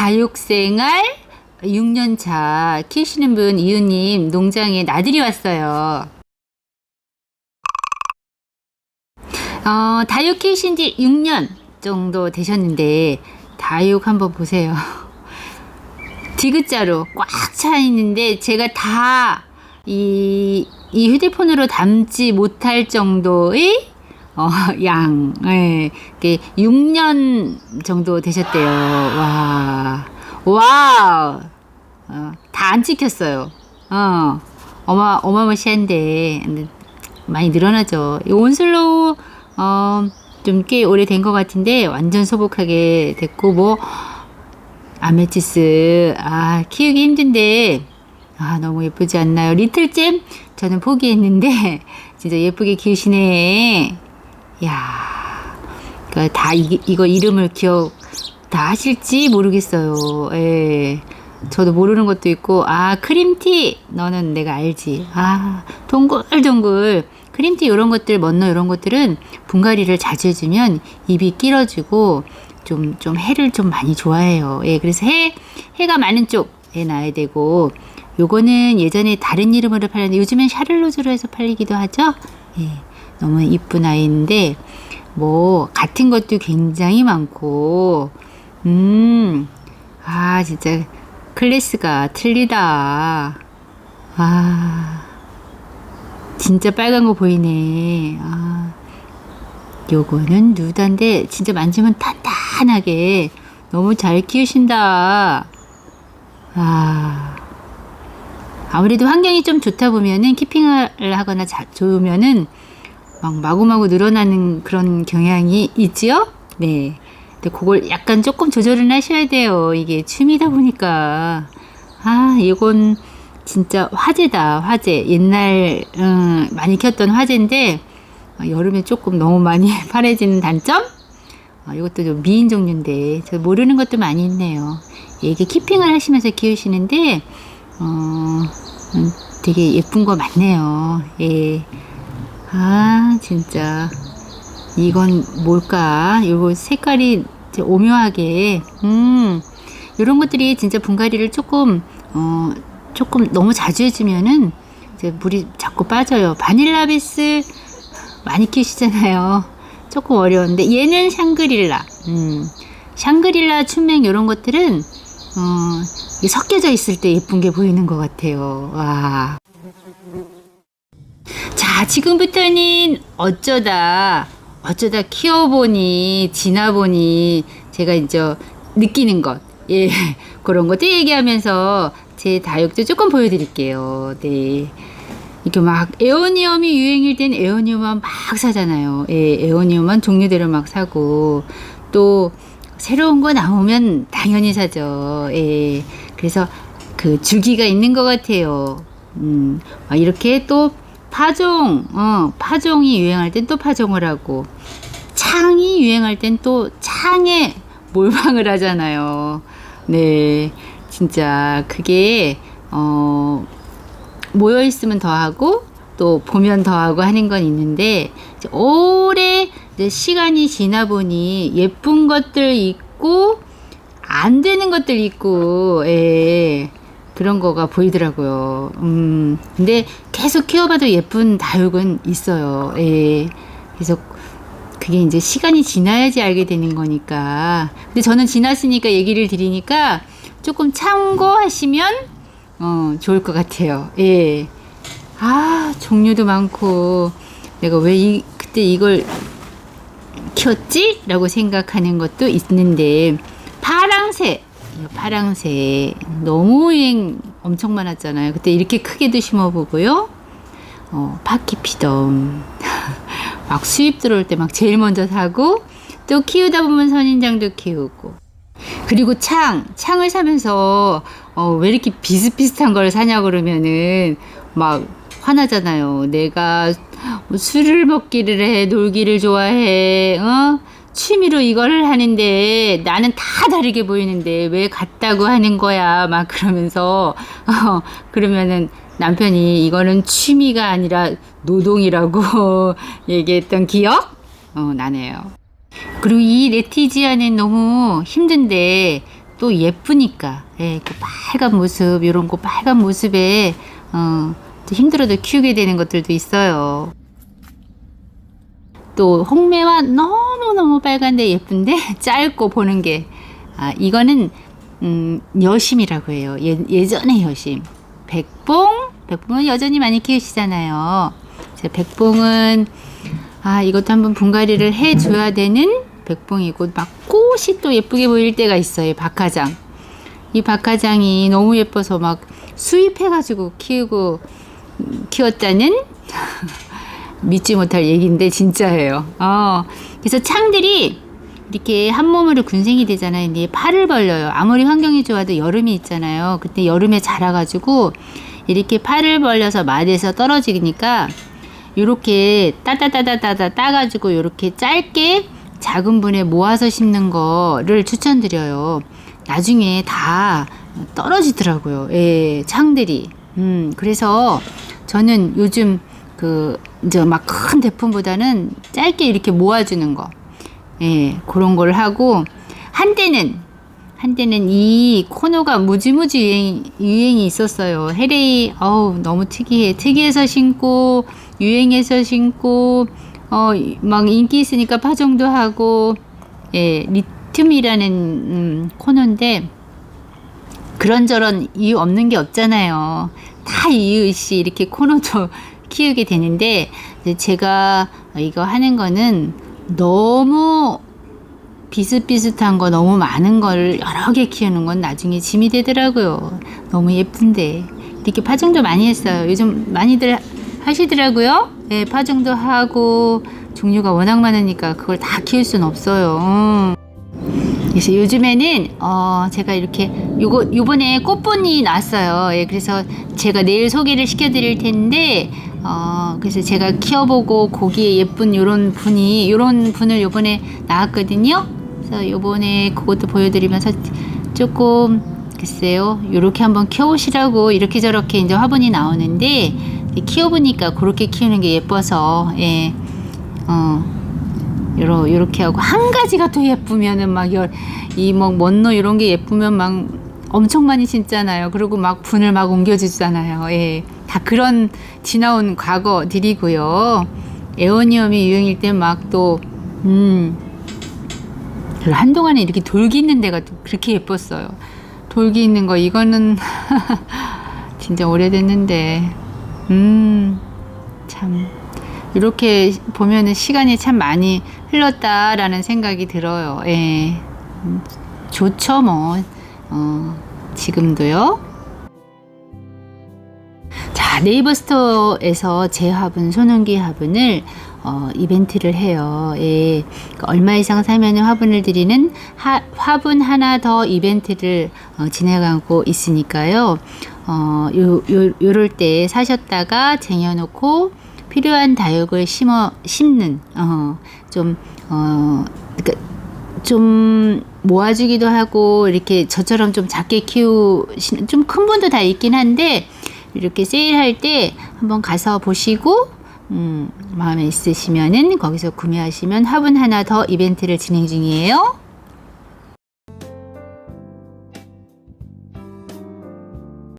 다육생활 6년 차 키우시는 분 이웃님 농장에 나들이 왔어요. 어, 다육 키우신 지 6년 정도 되셨는데 다육 한번 보세요. 디귿자로 꽉 차 있는데 제가 다 이, 이 휴대폰으로 담지 못할 정도의 어, 양, 예, 이게 6년 정도 되셨대요. 와, 와우, 어, 다 안 찍혔어요. 어, 어마, 어마무시한데, 많이 늘어나죠. 이 온슬로우, 어, 좀 꽤 오래된 것 같은데, 완전 소복하게 됐고, 뭐, 아메티스, 아, 키우기 힘든데, 아, 너무 예쁘지 않나요? 리틀잼? 저는 포기했는데, 진짜 예쁘게 키우시네. 야 그러니까 다 이, 이거 이름을 기억 다 하실지 모르겠어요. 예. 저도 모르는 것도 있고, 아, 크림티! 너는 내가 알지. 아, 동글동글. 크림티 이런 것들, 먼너 이런 것들은 분갈이를 자주 해주면 입이 끼러지고, 좀, 좀 해를 좀 많이 좋아해요. 예, 그래서 해, 해가 많은 쪽에 놔야 되고, 요거는 예전에 다른 이름으로 팔렸는데, 요즘엔 샤를로즈로 해서 팔리기도 하죠? 예, 너무 이쁜 아이인데, 뭐, 같은 것도 굉장히 많고, 음, 아, 진짜, 클래스가 틀리다. 아, 진짜 빨간 거 보이네. 아, 요거는 누단데, 진짜 만지면 단단하게 너무 잘 키우신다. 아, 아무래도 환경이 좀 좋다 보면은 키핑을 하거나 자, 좋으면은 막 마구마구 늘어나는 그런 경향이 있지요? 네. 근데 그걸 약간 조금 조절은 하셔야 돼요. 이게 취미다 보니까. 아, 이건 진짜 화제다, 화제. 옛날, 음, 많이 켰던 화제인데, 어, 여름에 조금 너무 많이 파래지는 단점? 어, 이것도 좀 미인 종류인데, 저 모르는 것도 많이 있네요. 이게 키핑을 하시면서 키우시는데, 어, 음, 되게 예쁜 거 많네요. 예. 아, 진짜. 이건 뭘까? 요거 색깔이 오묘하게, 음, 요런 것들이 진짜 분갈이를 조금, 어, 조금 너무 자주 해주면은 이제 물이 자꾸 빠져요. 바닐라 베스 많이 키우시잖아요. 조금 어려운데, 얘는 샹그릴라. 음, 샹그릴라, 춘맹 요런 것들은, 어, 섞여져 있을 때 예쁜 게 보이는 것 같아요. 와. 자, 지금부터는 어쩌다, 어쩌다 키워보니, 지나보니, 제가 이제 느끼는 것, 예, 그런 것도 얘기하면서 제 다육도 조금 보여드릴게요. 네. 이렇게 막 에어니엄이 유행일 땐 에어니엄만 막 사잖아요. 예, 에어니엄만 종류대로 막 사고, 또 새로운 거 나오면 당연히 사죠. 예. 그래서 그 주기가 있는 것 같아요. 음, 아, 이렇게 또 파종, 어, 파종이 유행할 땐 또 파종을 하고, 창이 유행할 땐 또 창에 몰빵을 하잖아요. 네. 진짜 그게, 어, 모여 있으면 더 하고, 또 보면 더 하고 하는 건 있는데, 오래 시간이 지나 보니 예쁜 것들 있고, 안 되는 것들 있고, 예. 그런 거가 보이더라고요. 음, 근데 계속 키워봐도 예쁜 다육은 있어요. 예. 그래서 그게 이제 시간이 지나야지 알게 되는 거니까. 근데 저는 지났으니까 얘기를 드리니까 조금 참고하시면, 어, 좋을 것 같아요. 예. 아, 종류도 많고, 내가 왜 이, 그때 이걸 키웠지? 라고 생각하는 것도 있는데, 파랑새. 파랑새 너무 유행 엄청 많았잖아요. 그때 이렇게 크게도 심어보고요. 어, 파키 피덤 막 수입 들어올 때 막 제일 먼저 사고 또 키우다 보면 선인장도 키우고 그리고 창 창을 사면서 어, 왜 이렇게 비슷비슷한 걸 사냐 그러면은 막 화나잖아요. 내가 뭐 술을 먹기를 해 놀기를 좋아해 어 취미로 이거를 하는데 나는 다 다르게 보이는데 왜 같다고 하는 거야 막 그러면서 어 그러면은 남편이 이거는 취미가 아니라 노동이라고 얘기했던 기억 어 나네요. 그리고 이 레티지아는 너무 힘든데 또 예쁘니까 예, 그 빨간 모습 이런 거 빨간 모습에 어, 또 힘들어도 키우게 되는 것들도 있어요. 또 홍매와 너무 너무 빨간데 예쁜데 짧고 보는 게 아, 이거는 음, 여심이라고 해요. 예, 예전의 여심. 백봉 백봉은 여전히 많이 키우시잖아요. 자, 백봉은 아 이것도 한번 분갈이를 해줘야 되는 백봉이고 막 꽃이 또 예쁘게 보일 때가 있어요. 박하장. 이 박하장이 너무 예뻐서 막 수입해가지고 키우고 음, 키웠다는 믿지 못할 얘기인데 진짜예요. 어, 그래서 창들이 이렇게 한 몸으로 군생이 되잖아요. 근데 팔을 벌려요. 아무리 환경이 좋아도 여름이 있잖아요. 그때 여름에 자라가지고 이렇게 팔을 벌려서 마대에서 떨어지니까 요렇게 따다다다다다 따가지고 요렇게 짧게 작은 분에 모아서 심는 거를 추천드려요. 나중에 다 떨어지더라고요. 예, 창들이. 음, 그래서 저는 요즘 그 이제 막큰 대품보다는 짧게 이렇게 모아주는 거. 예, 그런 걸 하고 한때는 한때는 이 코너가 무지무지 유행, 유행이 있었어요. 헤레이, 어우, 너무 특이해. 특이해서 신고, 유행해서 신고, 어, 막 인기 있으니까 파종도 하고, 예, 리튬이라는, 음, 코너인데, 그런저런 이유 없는 게 없잖아요. 다 이유 있이 이렇게 코너도 키우게 되는데, 제가 이거 하는 거는 너무 비슷비슷한 거 너무 많은 걸 여러 개 키우는 건 나중에 짐이 되더라고요. 너무 예쁜데. 이렇게 파종도 많이 했어요. 요즘 많이들 하시더라고요. 네, 파종도 하고 종류가 워낙 많으니까 그걸 다 키울 수는 없어요. 음. 그래서 요즘에는 어 제가 이렇게 요거 요번에 꽃분이 났어요. 예, 그래서 제가 내일 소개를 시켜드릴 텐데 어 그래서 제가 키워보고 고기에 예쁜 요런 분이 요런 분을 요번에 나왔거든요. 그래서 요번에 그것도 보여드리면서 조금 글쎄요 요렇게 한번 키워보시라고 이렇게 저렇게 이제 화분이 나오는데 키워보니까 그렇게 키우는 게 예뻐서 예. 어, 요러, 요렇게 하고, 한 가지가 더 예쁘면은 막, 열, 이, 뭐, 먼노 이런 게 예쁘면 막 엄청 많이 심잖아요. 그리고 막 분을 막 옮겨주잖아요. 예. 다 그런 지나온 과거들이고요. 에어니엄이 유행일 때 막 또, 음, 한동안에 이렇게 돌기 있는 데가 또 그렇게 예뻤어요. 돌기 있는 거, 이거는 진짜 오래됐는데, 음, 참. 이렇게 보면은 시간이 참 많이 흘렀다라는 생각이 들어요. 예. 음, 좋죠, 뭐. 어, 지금도요. 자, 네이버 스토어에서 제 화분, 손흥기 화분을 어, 이벤트를 해요. 예. 그 얼마 이상 사면 화분을 드리는 하, 화분 하나 더 이벤트를 어, 진행하고 있으니까요. 어, 요, 요, 요럴 때 사셨다가 쟁여놓고 필요한 다육을 심어 심는 어, 좀 어, 그러니까 좀 모아주기도 하고 이렇게 저처럼 좀 작게 키우시는 좀 큰 분도 다 있긴 한데 이렇게 세일할 때 한번 가서 보시고 음, 마음에 있으시면은 거기서 구매하시면 화분 하나 더 이벤트를 진행 중이에요.